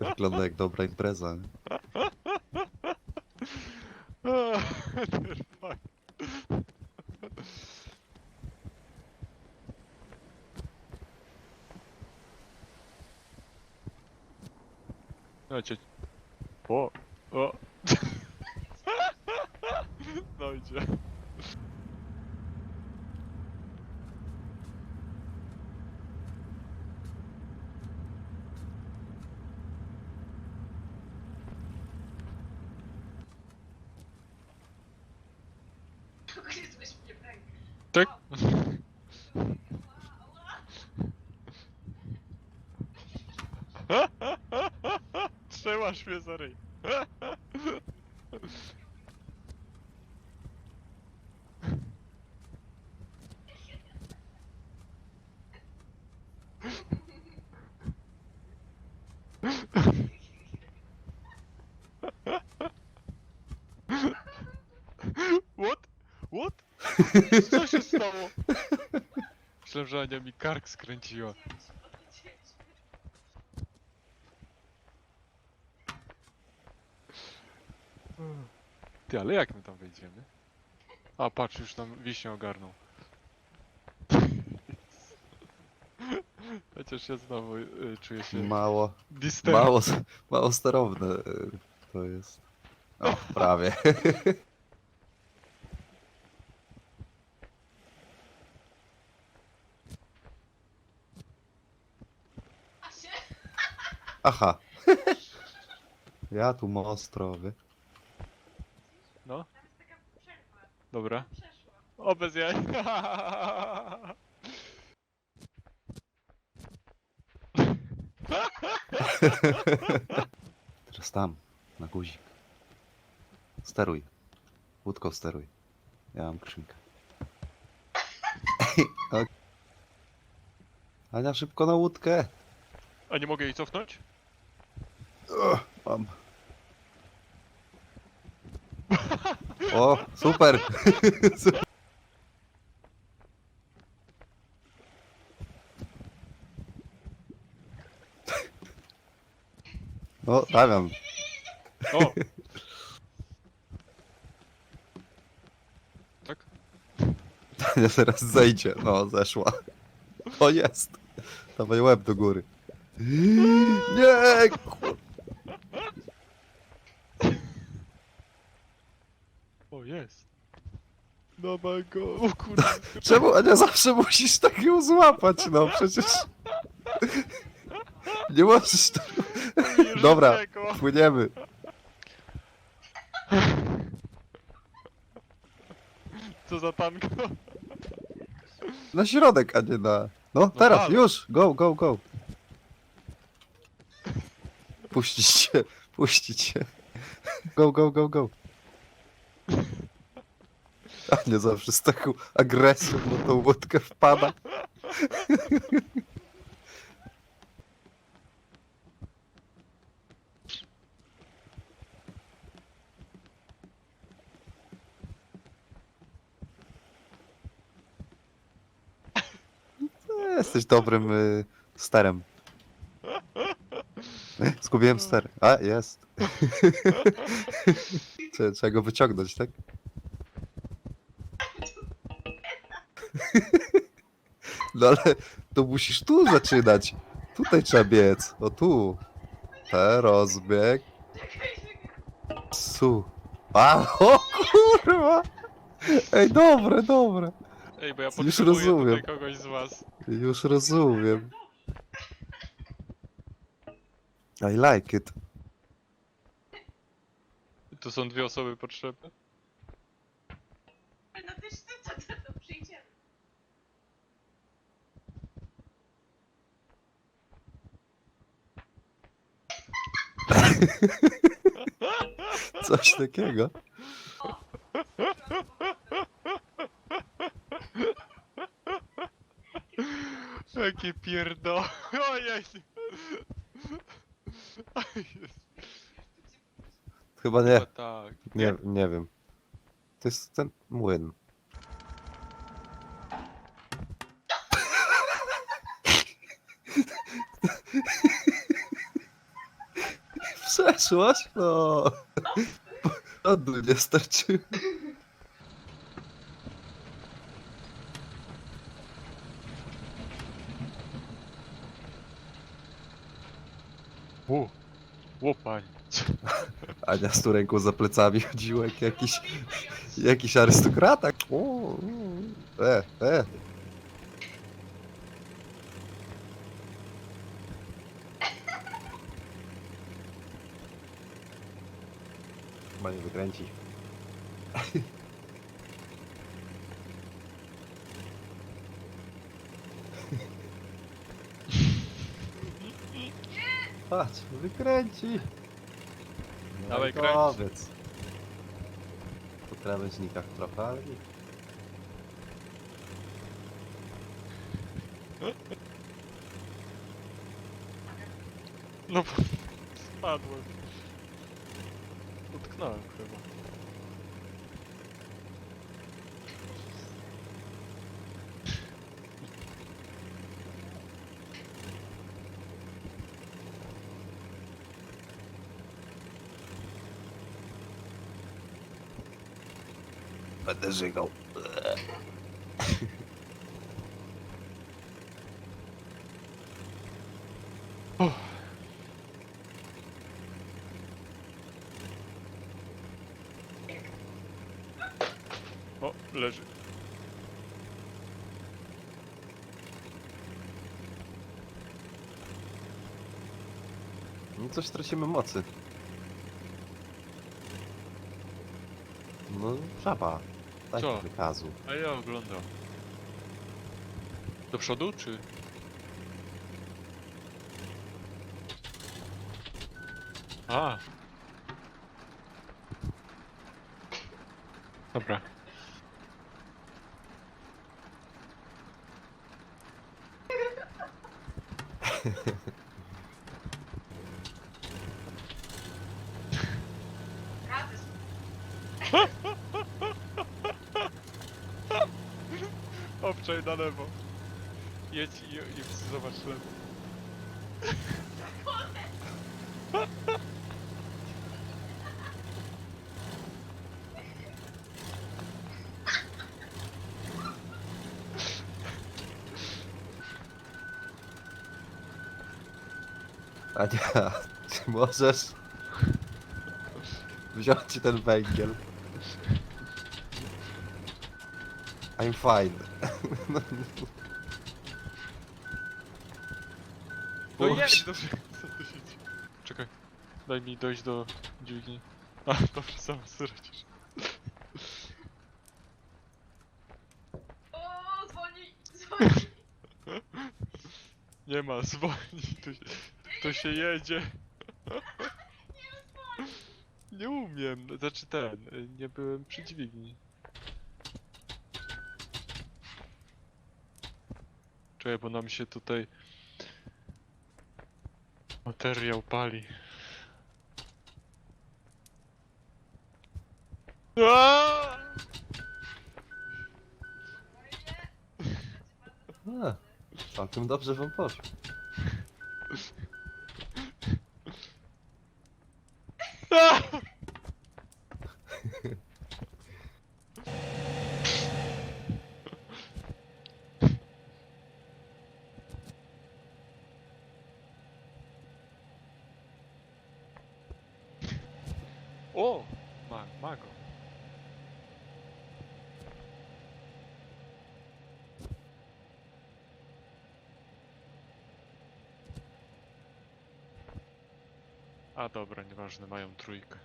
Wygląda jak dobra impreza. nie? No cię... O! O! No idzie. Аж мне зарей. Вот, вот, что сейчас стало? Шлем же Аня Микарк скрынчье. Ty, ale jak my tam wejdziemy? A patrz, już tam wiśnie ogarnął. Chociaż ja znowu y, czuję się Mało, disturb. mało, mało sterowne y, to jest. O, prawie. Aha. Ja tu mostrowy. No, Tam jest taka przerwa. Dobra. Przeszła. O, bez jaj. Teraz tam, na guzik. Steruj. Łódką steruj. Ja mam krzynkę. Ok. Ania, szybko na łódkę. A nie mogę jej cofnąć? Mam. O, super. O, Damian. O! Tak? Ania teraz zejdzie. No, zeszła. O, jest. Dawaj łeb do góry. Nie! ku- O, jest. Dawaj go. O kurde. Czemu Ania zawsze musisz tak ją złapać? No, przecież... Nie możesz tak... Dobra. Płyniemy. Co za tanko? Na środek, a nie na... No, teraz, dalej. już! Go, go, go! Puścić się, puścić się. Go, go, go, go. Nie zawsze z taką agresją na tą łódkę wpada. Jesteś dobrym y, sterem. Zgubiłem ster. A, jest. Trzeba go wyciągnąć, tak? No ale to musisz tu zaczynać. Tutaj trzeba biec. O tu. Te rozbieg. Su. A, o kurwa! Ej, dobre, dobre. Ej, bo ja Już potrzebuję rozumiem. tutaj kogoś z was. Już rozumiem. I like it. Tu są dwie osoby potrzebne. No ty co, co, co, to przyjdziemy. Coś takiego. Jakie pierdo. Ojej. Chyba nie. O, tak. Nie, nie wiem. To jest ten młyn. Przeszłaś? No. Lodu nie starczyło. Ło, ło pani. Ania z tą ręką za plecami chodziła jak jakiś, jakiś arystokrata. O, e, e. Chyba nie wykręci. Patrz, wykręci. Dawaj, No i kręć. Powiedz. Po krawężnikach trochę, ale nie. No bo spadłem. Utknąłem chyba. Będę żygał. O, leży. No coś tracimy mocy. No, żaba. Daj Co? wykazu. A ja oglądam. Do przodu, czy? A. Dobra. Obczaj na lewo. Jedź i, i zobacz lewo. Ania, czy możesz wziąć ci ten węgiel? I'm fine. No Puść. jedź, dobrze. Co tu się dzieje? Czekaj. Daj mi dojść do dźwigni. A, dobrze, sam sracisz. O, dzwoni, dzwoni. Nie ma, zwolnij, tu się, to się jedzie. Nie umiem, znaczy ten, nie byłem przy dźwigni. Czekaj, bo nam się tutaj materiał pali. Aaaa! A, całkiem dobrze wam poszło. Aaaa! O! Ma, mago. A dobra, nieważne, mają trójkę.